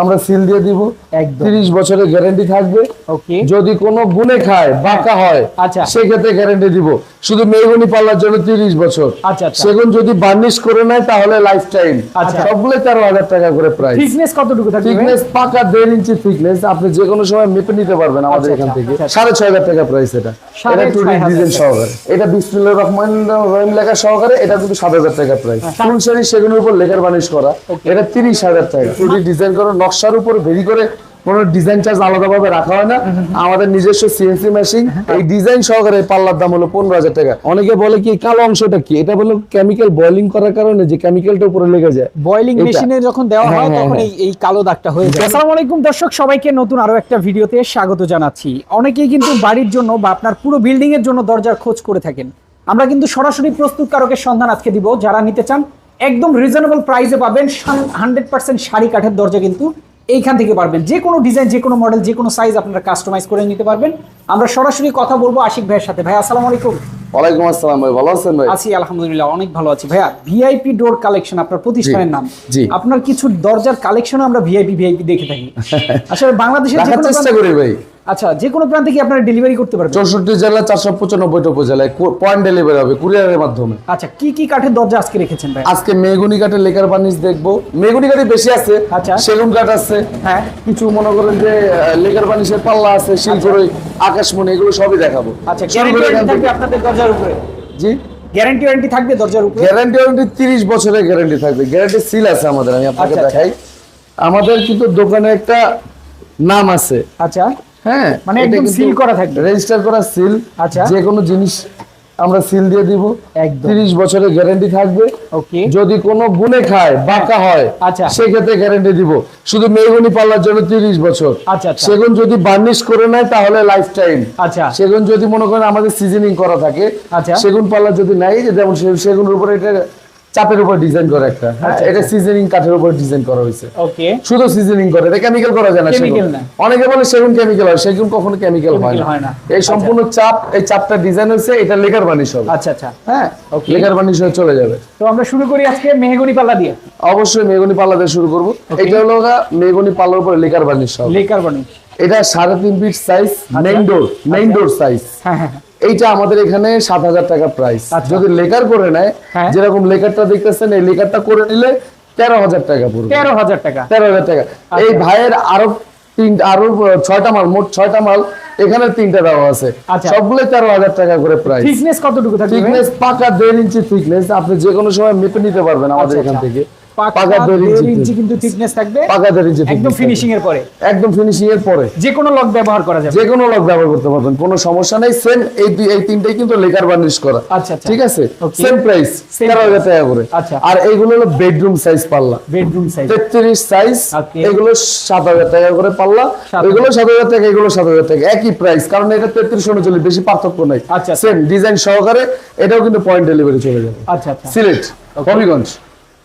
আমরা সিল দিয়ে দিব। তিরিশ বছরের গ্যারান্টি থাকবে। যদি কোনো গুণে খায় বাঁকা হয় আচ্ছা। সেক্ষেত্রে গ্যারান্টি দিব। শুধু মেহগুনি পাল্লার জন্য তিরিশ বছর। আচ্ছা, আচ্ছা। সেগুন যদি বার্নিশ করে নেয় তাহলে লাইফ টাইম। সবগুলো তেরো হাজার টাকা করে প্রাইস থিকনেস কতটুকু থিকনেস পাকা দেড় ইঞ্চি থিকনেস আপনি যে কোনো সময় মেপে নিতে পারবেন আমাদের এখান থেকে। সাড়ে ছয় হাজার টাকা প্রাইস এটা। এটা টু ডিজাইন সহকারে। এটা বিসমিল্লাহ রহমান রহিম লেখা সহকারে এটা কিন্তু সাত হাজার টাকা প্রাইস। ফুল শাড়ি সেগুলোর উপর লেখার বানিশ করা। এটা তিরিশ হাজার টাকা। টু ডিজাইন করা নকশার উপর ভেরি করে কোনো ডিজাইন চার্জ আলাদাভাবে রাখা হয় না। আমাদের নিজস্ব সিএনসি মেশিন এই ডিজাইন সহকারে পাল্লার দাম হলো পনেরো হাজার টাকা। অনেকে বলে কি কালো অংশটা কি? এটা বলে কেমিক্যাল বয়লিং করার কারণে যে কেমিক্যালটা উপরে লেগে যায়। বয়লিং মেশিনে যখন দেওয়া হয় হ্যাঁ, হ্যাঁ, তখন হ্যাঁ। এই এই কালো দাগটা হয়ে যায়। আসসালামু আলাইকুম দর্শক সবাইকে নতুন আরও একটা ভিডিওতে স্বাগত জানাচ্ছি। অনেকেই কিন্তু বাড়ির জন্য বা আপনার পুরো বিল্ডিং এর জন্য দরজার খোঁজ করে থাকেন। আমরা কিন্তু সরাসরি প্রস্তুতকারকের সন্ধান আজকে দিব। যারা নিতে চান একদম রিজনেবল প্রাইসে পাবেন। হান্ড্রেড পার্সেন্ট শাড়ি কাঠের দরজা কিন্তু এইখান থেকে পারবেন। যে কোনো ডিজাইন যে কোনো মডেল যে কোনো সাইজ আপনারা কাস্টমাইজ করে নিতে পারবেন। আমরা সরাসরি কথা বলব আশিক ভাইয়ের সাথে। ভাই আসসালামু আলাইকুম। ওয়ালাইকুম আসসালাম ভাই ভালো আছেন ভাই? আছি আলহামদুলিল্লাহ অনেক ভালো আছি। ভাইয়া ভিআইপি ডোর কালেকশন আপনার প্রতিষ্ঠানের নাম। জি। আপনার কিছু দরজার কালেকশন আমরা ভিআইপি ভিআইপি দেখে থাকি। আসলে বাংলাদেশের চেষ্টা করি ভাই। আচ্ছা যে কোনো প্রান্তে কি আপনারা ডেলিভারি করতে পারবেন? চৌষট্টি জেলা চারশো পঁচানব্বইটা উপজেলায় পয়েন্ট ডেলিভারি হবে কুরিয়ারের মাধ্যমে। আচ্ছা কি কি কাঠের দরজা আজকে রেখেছেন ভাই? আজকে মেগুনি কাঠের লেকার বানিশ দেখব। মেগুনি কাঠে বেশি আছে আচ্ছা। সেগুন কাঠ আছে হ্যাঁ। কিছু মনে করেন যে লেকার বানিশের পাল্লা আছে শিলচরই আকাশমণি এগুলো সবই দেখাবো। আচ্ছা আপনাদের দরজার উপরে? জি? গ্যারান্টি ওয়ারেন্টি থাকবে দরজার উপরে? গ্যারান্টি ওয়ারেন্টি তিরিশ বছরের গ্যারান্টি থাকবে। গ্যারান্টি সিল আছে আমাদের আমি আপনাকে আচ্ছা, আচ্ছা। দেখাই। আমাদের কিন্তু দোকানে একটা নাম আছে। আচ্ছা। হ্যাঁ মানে একদম seal করা থাকবে। রেজিস্টার করা সিল আচ্ছা। যে কোনো জিনিস আমরা সিল দিয়ে দিব একদম তিরিশ বছরের গ্যারান্টি থাকবে ওকে যদি কোনো গুণে খায় বাঁকা হয় আচ্ছা। সেক্ষেত্রে গ্যারান্টি দিব শুধু মেহগুনি পাল্লার জন্য তিরিশ বছর আচ্ছা, আচ্ছা। সেগুন যদি বার্নিশ করে নেয় তাহলে লাইফ টাইম আচ্ছা সেগুন যদি মনে করেন আমাদের সিজনিং করা থাকে আচ্ছা। সেগুন পাল্লা যদি নাই যে যেমন সেগুনের উপরে এটা চাপের উপর ডিজাইন করা একটা। হ্যাঁ, আচ্ছা, এটা সিজনিং কাঠের উপর ডিজাইন করা হয়েছে। ওকে। শুধু সিজনিং করে এটা কেমিক্যাল করা যায় না সেগুন। না। অনেকে বলে সেগুন কেমিক্যাল হয় সেগুন কখনো কেমিক্যাল হয় না। এই সম্পূর্ণ চাপ এই চাপটা ডিজাইন হয়েছে এটা লেকার বানিশ হবে। আচ্ছা আচ্ছা। হ্যাঁ Okay. লেকার বানিশ হয়ে চলে যাবে। তো আমরা শুরু করি আজকে মেহগনি পাল্লা দিয়ে। অবশ্যই মেহগনি পাল্লা দিয়ে শুরু করব। এটা হলো গা মেগুনি পাল্লার উপরে লেকার বানিশ হবে। লেকার বানি এটা সাড়ে তিন feet size main door main door size হ্যাঁ হ্যাঁ হ্যাঁ। এইটা আমাদের এখানে সাত হাজার টাকা প্রাইস আচ্ছা। যদি লেকার করে নেয় হ্যাঁ। যেরকম লেকারটা দেখতেছেন এই লেকারটা করে নিলে তেরো হাজার টাকা পড়বে তেরো হাজার টাকা তেরো হাজার টাকা এই ভাইয়ের আরও তিন আরও ছয়টা মাল মোট ছয়টা মাল এখানে তিনটা দেওয়া আছে আচ্ছা। সবগুলো তেরো হাজার টাকা করে প্রাইস থিকনেস কতটুকু? থিকনেস পাকা দেড় ইঞ্চি থিকনেস আপনি যে কোনো সময় মেপে নিতে পারবেন আমাদের আচ্ছা, এখান আচ্ছা। থেকে পাকা পাকা দেড় দেড় ইঞ্চি ইঞ্চি কিন্তু থিকনেস থাকবে। পাকা ইঞ্চি একদম ফিনিশিং এর পরে। একদম ফিনিশিং এর পরে। যে কোনো লক ব্যবহার করা যাবে। যে কোনো লক ব্যবহার করতে পারবেন কোনো সমস্যা নেই। সেম এই এই তিনটাই কিন্তু লেকার বার্নিশ করা। আচ্ছা, আচ্ছা। ঠিক আছে? সেম প্রাইস Same তেরো হাজার টাকা করে। আচ্ছা। আর এইগুলো হলো বেডরুম সাইজ পাল্লা। বেডরুম সাইজ তেত্রিশ সাইজ এগুলো সাত হাজার টাকা করে পাল্লা। এগুলো সাত হাজার টাকা এগুলো সাত হাজার টাকা। একই প্রাইস কারণ এটা তেত্রিশ উনচল্লিশ বেশি পার্থক্য নাই। আচ্ছা, আচ্ছা। সেম ডিজাইন সহকারে এটাও কিন্তু পয়েন্ট ডেলিভারি চলে যাবে। আচ্ছা আচ্ছা। সিলেট হবিগঞ্জ।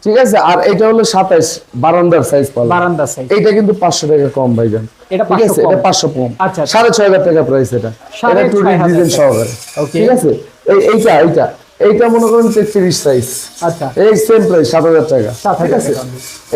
ঠিক আছে? আর এটা হলো সাতাইশ বারান্দার সাইজ বারান্দার সাইজ এটা কিন্তু পাঁচশো টাকা কম ভাই যান ঠিক আছে? এটা পাঁচশো কম। আচ্ছা। সাড়ে ছয় হাজার টাকা প্রাইস এটা। সাড়ে এটা টু ডিজাইন সহকারে। ঠিক আছে? এইটা এইটা। এইটা মনে করেন তেত্রিশ সাইজ আচ্ছা। এই সেম প্রাইস সাত হাজার টাকা। ঠিক আছে?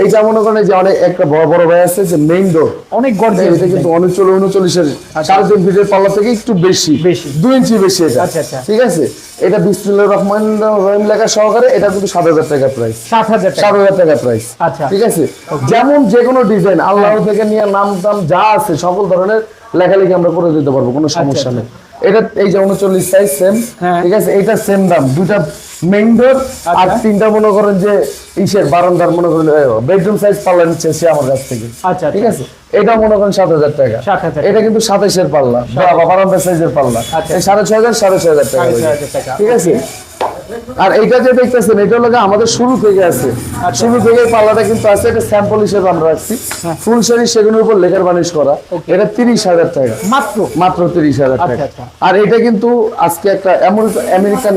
এইটা মনে করেন যে অনেক একটা বড় বড় ভাই আছে যে মেইন ডোর অনেক এটা কিন্তু উনচল্লিশ উনচল্লিশের সাড়ে তিন ফিটের পাল্লা থেকে একটু বেশি। বেশি। দুই ইঞ্চি বেশি এটা। আচ্ছা, আচ্ছা। ঠিক আছে? এটা বিসমিল্লাহ রহমান রহিম লেখা সহকারে এটা কিন্তু সাত হাজার টাকা প্রাইস সাত হাজার সাত হাজার টাকা প্রাইস আচ্ছা। ঠিক আছে? যেমন যে কোনো ডিজাইন আল্লাহ থেকে নিয়ে নাম টাম যা আছে সকল ধরনের লেখালেখি আমরা করে দিতে পারব কোনো সমস্যা নেই। এটা এই যে উনচল্লিশ সাইজ সেম হ্যাঁ। ঠিক আছে এটা সেম দাম। দুইটা মেইন ডোর আর আচ্ছা। তিনটা মনে করেন যে ইসের বারান্দার মনে করেন বেডরুম সাইজ পাল্লা নিচ্ছে সে আমার কাছ থেকে। আচ্ছা ঠিক আছে? এটা মনে করেন সাত হাজার টাকা। এটা কিন্তু সাতাইশের পাল্লা বারান্দা সাইজের পাল্লা আচ্ছা। এই সাড়ে ছয় হাজার সাড়ে ছয় হাজার টাকা। ঠিক আছে? আর এইটা যে দেখতেছেন এটা হলো আমাদের শুরু থেকে আছে। আচ্ছা। শুরু থেকে পাল্লাটা কিন্তু আছে এটা স্যাম্পল হিসেবে আমরা রাখছি। হ্যাঁ। ফুল শাড়ি সেগুলোর উপর লেখার বানিশ করা। এটা তিরিশ হাজার টাকা। মাত্র? মাত্র তিরিশ হাজার আচ্ছা, টাকা। আচ্ছা। আর এটা কিন্তু আজকে একটা আমেরিকান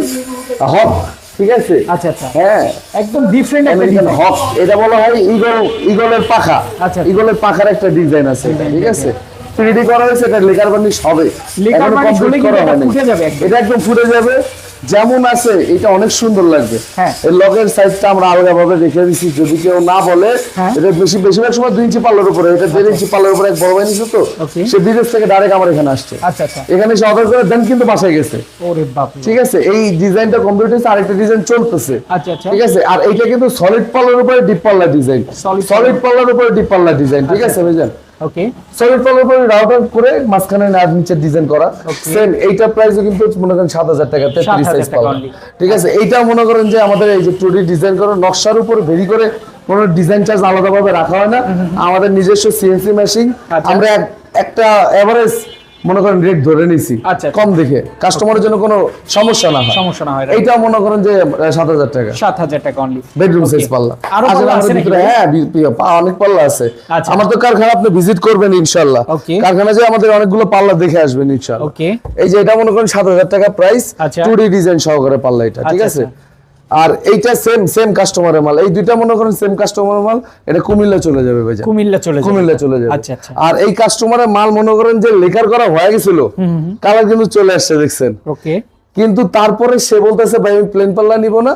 হক ঠিক আছে? আচ্ছা আচ্ছা। হ্যাঁ। একদম ডিফারেন্ট একটা আমেরিকান ডিজাইন হক এটা বলা হয় ইগল ইগলের পাখা। আচ্ছা। ইগলের পাখার একটা ডিজাইন আছে ঠিক আছে? থ্রি করা হয়েছে এটা লেকার বার্নিশ হবে। লেকার এখনও হলে এটা ফুটে যাবে একদম। এটা একদম ফুটে যাবে। যেমন আছে এটা অনেক সুন্দর লাগবে। হ্যাঁ। এই লগের সাইজটা আমরা আলাদা ভাবে রেখে দিচ্ছি যদি কেউ না বলে হ্যাঁ। এটা বেশি বেশিরভাগ সময় দুই ইঞ্চি পাল্লার উপরে এটা দেড় ইঞ্চি পাল্লার উপরে এক বড় ভাই নিচ্ছে তো সে বিদেশ থেকে ডাইরেক্ট আমার এখানে আসছে। আচ্ছা আচ্ছা। এখানে সে অর্ডার করে দেন কিন্তু বাসায় গেছে। ঠিক আছে এই ডিজাইনটা কমপ্লিট হয়েছে আরেকটা ডিজাইন চলতেছে। আচ্ছা ঠিক আছে আর এইটা কিন্তু সলিড পাল্লার উপরে ডিপ পাল্লা ডিজাইন সলিড পাল্লার। উপরে ডিপ পাল্লা ডিজাইন ঠিক। আছে বুঝলেন ওকে সলিড পাল্লার উপরে রাউটার করে মাঝখানে আর নিচে ডিজাইন করা। সেম এইটা প্রাইসও কিন্তু মনে করেন সাত হাজার টাকা তেত্রিশ সাইজ টাকা ঠিক আছে? এইটা মনে করেন যে আমাদের এই যে টুডি ডিজাইন করা নকশার উপর ভেরি করে কোনো ডিজাইন চার্জ আলাদাভাবে রাখা হয় না। আমাদের নিজস্ব সিএনসি মেশিন আচ্ছা। আমরা একটা এভারেজ মনে করেন রেট ধরে নিছি। আচ্ছা। কম দেখে। কাস্টমারের জন্য কোনো সমস্যা না হয়। সমস্যা না হয় এইটা মনে করেন যে সাত হাজার টাকা। সাত হাজার টাকা অনলি বেডরুম সাইজ পাল্লা। আরও পাল্লা আমাদের ভিতরে- হ্যাঁ অনেক পাল্লা আছে। আচ্ছা। আমার তো কারখানা আপনি ভিজিট করবেন ইনশাআল্লাহ। কারখানা যে আমাদের অনেকগুলো পাল্লা দেখে আসবেন ইনশাল্লাহ ওকে এই যে এটা মনে করেন সাত হাজার টাকা প্রাইস আচ্ছা। টুডি ডিজাইন সহকারে পাল্লা এটা ঠিক আচ্ছা, আছে? আর এইটা সেম সেম কাস্টমারের মাল। এই দুইটা মনে করেন সেম কাস্টমারের মাল এটা কুমিল্লা চলে যাবে ভাই কুমিল্লা চলে যাবে। কুমিল্লা চলে যাবে। আচ্ছা আচ্ছা। আর এই কাস্টমারের মাল মনে করেন যে লেখার করা হয়ে গেছিল কালার কিন্তু চলে আসছে দেখছেন। ওকে কিন্তু তারপরে সে বলতেছে ভাই আমি প্লেন পাল্লা নিব না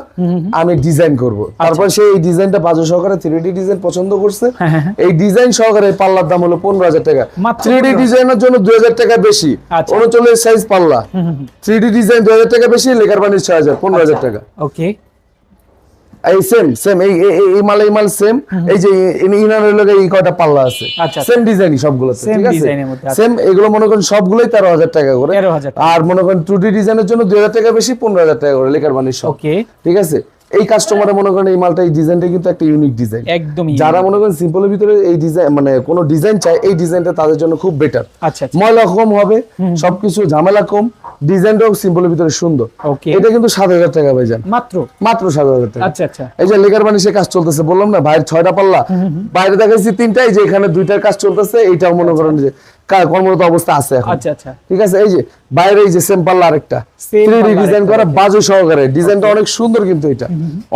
আমি ডিজাইন করব। তারপর সে এই ডিজাইনটা বাজার সহকারে থ্রি ডি ডিজাইন পছন্দ করছে। হ্যাঁ, হ্যাঁ, হ্যাঁ। এই ডিজাইন সহকারে পাল্লার দাম হলো পনেরো হাজার টাকা। থ্রি ডি ডিজাইনের জন্য দুই হাজার টাকা বেশি। আচ্ছা। উনচল্লিশ সাইজ পাল্লা। থ্রি ডি ডিজাইন দুই হাজার টাকা বেশি লেখার বাণিজ্য ছয় হাজার পনেরো হাজার টাকা। ওকে এই সেম সেম এই এই- মাল এই মাল সেম এই যে ইনারের লগে এই কয়টা পাল্লা আছে। সেম ডিজাইনই সবগুলো ঠিক আছে? মধ্যে, আচ্ছা। সেম এগুলো মনে করেন সবগুলোই তেরো হাজার টাকা করে। আর মনে করেন টু ডি ডিজাইনের জন্য দুই হাজার টাকা বেশি পনেরো হাজার টাকা করে লেখার মানে সব ঠিক আছে? এই কাস্টমারে মনে করেন এই মালটা এই ডিজাইনটা কিন্তু একটা ইউনিক ডিজাইন একদমই যারা মনে করেন সিম্পলের ভিতরে এই ডিজাইন মানে কোনো ডিজাইন চায় এই ডিজাইনটা তাদের জন্য খুব বেটার আচ্ছা আচ্ছা। ময়লা কম হবে সবকিছু ঝামেলা কম ডিজাইনটাও সিম্পলের ভিতরে সুন্দর। ওকে এটা কিন্তু সাত হাজার টাকা ভাই যান মাত্র? মাত্র সাত হাজার টাকা। আচ্ছা আচ্ছা। এই যে লেগার বানিশে কাজ চলতেছে বললাম না ভাইয়ের ছয়টা পাল্লা। বাইরে দেখাচ্ছি তিনটাই যে এখানে দুইটার কাজ চলতেছে এইটাও মনে করেন যে কা- কর্মরত অবস্থা আছে এখন। আচ্ছা আচ্ছা। ঠিক আছে এই যে বাইরে এই যে সেম পাল্লা আরেকটা। Same ডিজাইন করা বাজু সহকারে। ডিজাইনটা অনেক সুন্দর কিন্তু এটা।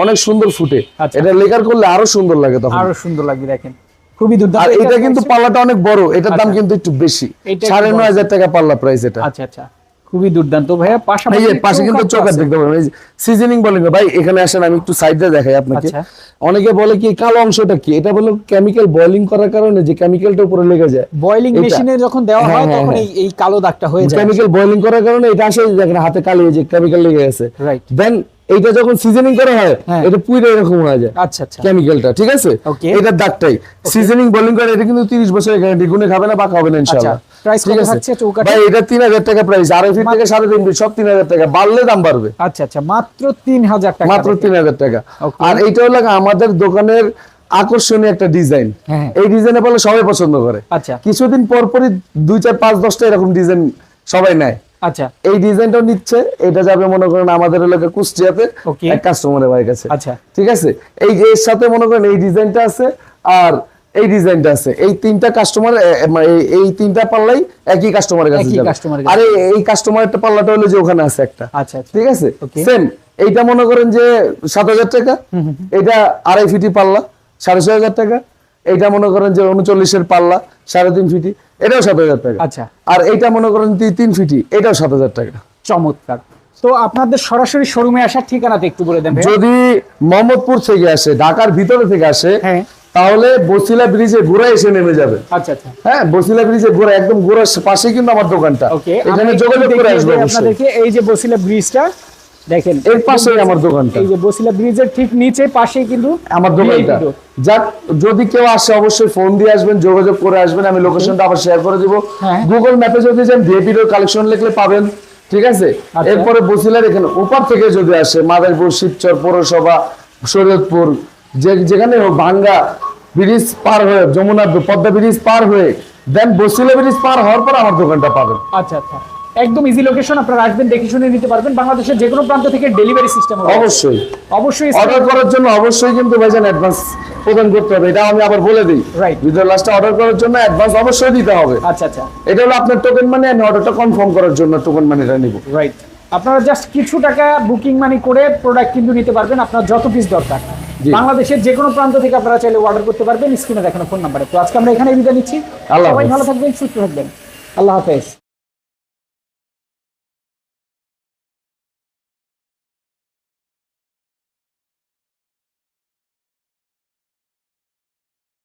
অনেক সুন্দর ফুটে। আচ্ছা। এটা লেকার করলে আরও সুন্দর লাগে তখন। আরও সুন্দর লাগে দেখেন। খুবই আর দুর্দান্ত এটা কিন্তু পাল্লাটা অনেক বড়। এটার দাম আচ্ছা। কিন্তু একটু বেশি। এটা একটু সাড়ে বড়। নয় হাজার টাকা পাল্লা প্রাইস এটা। আচ্ছা আচ্ছা। খুবই দুর্দান্ত। ভাইয়া পাশাপাশি পাশে কিন্তু চকার দেখতে পাবেন। এই সিজনিং বলেন ভাই এখানে আসেন আমি একটু সাইডে দেখাই আপনাকে। আচ্ছা। অনেকে বলে কি কালো অংশটা কি? এটা বলে কেমিক্যাল বয়লিং করার কারণে যে কেমিক্যালটা উপরে লেগে যায়। বয়লিং মেশিনে যখন দেওয়া হ্যাঁ, হয় হ্যাঁ, তখন হ্যাঁ। এই এই কালো দাগটা হয়ে যায়। কেমিক্যাল বয়লিং করার কারণে এটা আসে দেখেন হাতে কালো যে কেমিক্যাল লেগে গেছে। রাইট দেন এইটা যখন সিজনিং করা হয় হ্যাঁ। এটা পুরো এরকম হয়ে যায়। আচ্ছা আচ্ছা। কেমিক্যালটা ঠিক আছে. এটার দাগটাই। সিজনিং বোলিং করে এটা কিন্তু 30 বছরের গ্যারান্টি গুনে খাবে না বা খাবে না ইনশাআল্লাহ। আচ্ছা, price ঠিক কত থাকছে চৌকাঠে? ভাই এটা 3000 টাকা প্রাইস আড়াই ফিট থেকে সাড়ে তিন ফিট সব 3000 টাকা। বাড়লে দাম বাড়বে। আচ্ছা আচ্ছা। মাত্র তিন হাজার টাকা মাত্র 3000 টাকা। আর এইটা হলো আমাদের দোকানের আকর্ষণীয় একটা ডিজাইন হ্যাঁ। এই ডিজাইনে বলে সবাই পছন্দ করে। আচ্ছা। কিছুদিন পর পরই দুই চার পাঁচ দশটা এরকম ডিজাইন সবাই নেয়। আচ্ছা। এই ডিজাইনটাও নিচ্ছে এটা যাবে মনে করেন আমাদের এলাকা কুষ্টিয়াতে এক কাস্টমারের কাছে। আচ্ছা। ঠিক আছে? এই এর সাথে মনে করেন এই ডিজাইনটা আছে আর এই ডিজাইনটা আছে। এই তিনটা কাস্টমার এই তিনটা পাল্লাই একই কাস্টমারের কাছে যাবে। customer এর কাছে। আর এই- এই কাস্টমারেরটা পাল্লাটা হলো যে ওখানে আছে একটা। আচ্ছা আচ্ছা। ঠিক আছে. সেম এইটা মনে করেন যে সাত হাজার টাকা এটা আড়াই ফিটি পাল্লা সাড়ে ছয় হাজার টাকা। এইটা মনে করেন যে উনচল্লিশের পাল্লা সাড়ে তিন ফিটি এটাও সাত হাজার টাকা। আচ্ছা। আর এইটা মনে করেন তিন ফিটি এটাও সাত হাজার টাকা। চমৎকার। তো আপনাদের সরাসরি শোরুমে আসার ঠিকানাটা একটু বলে দেন যদি মোহাম্মদপুর থেকে আসে ঢাকার ভিতরে থেকে আসে হ্যাঁ। তাহলে বসিলা ব্রিজে ঘোরা এসে নেমে যাবে আচ্ছা আচ্ছা। হ্যাঁ বসিলা ব্রিজে ঘোরা একদম ঘোরার পাশে কিন্তু আমার দোকানটা। ওকে এখানে যোগাযোগ করে আসবে আপনাদেরকে এই যে বসিলা ব্রিজটা দেখেন এর পাশেই আমার দোকানটা। এই যে বসিলা ব্রিজের ঠিক নিচে পাশেই কিন্তু আমার দোকানটা। যাক যদি কেউ আসে অবশ্যই ফোন দিয়ে আসবেন যোগাযোগ করে আসবেন আমি লোকেশনটা আবার শেয়ার করে দিব। গুগল ম্যাপে যদি যান ভিআইপি কালেকশন লিখলে পাবেন ঠিক আছে? আচ্ছা। এরপরে বসিলার এখানে ওপার থেকে যদি আসে মাদারীপুর শিবচর পৌরসভা শরীয়তপুর যে যেখানে ভাঙ্গা ব্রিজ পার হয়ে যমুনা পদ্মা ব্রিজ পার হয়ে দেন বসিলা ব্রিজ পার হওয়ার পর আমার দোকানটা পাবেন। আচ্ছা আচ্ছা। একদম ইজি লোকেশন আপনারা আসবেন দেখে শুনে নিতে পারবেন। বাংলাদেশের যে কোনো প্রান্ত থেকে ডেলিভারি সিস্টেম হবে। অবশ্যই। অবশ্যই অর্ডার করার জন্য অবশ্যই কিন্তু ভাইজান অ্যাডভান্স প্রদান করতে হবে। এটা আমি আবার বলে দিই। রাইট ভিডিও লাস্টে অর্ডার করার জন্য অ্যাডভান্স অবশ্যই দিতে হবে। আচ্ছা আচ্ছা। এটা হলো আপনার টোকেন মানি আমি অর্ডারটা কনফার্ম করার জন্য টোকেন মানিটা নিব। রাইট আপনারা জাস্ট কিছু টাকা বুকিং মানি করে প্রোডাক্ট কিন্তু নিতে পারবেন। আপনার যত পিস দরকার। বাংলাদেশের যে কোনো প্রান্ত থেকে আপনারা চাইলে অর্ডার করতে পারবেন। স্ক্রিনে দেখানো ফোন নাম্বারে তো আজকে আমরা এখানে বিদায় নিচ্ছি। আল্লাহ সবাই ভালো থাকবেন সুস্থ থাকবেন। আল্লাহ হাফেজ।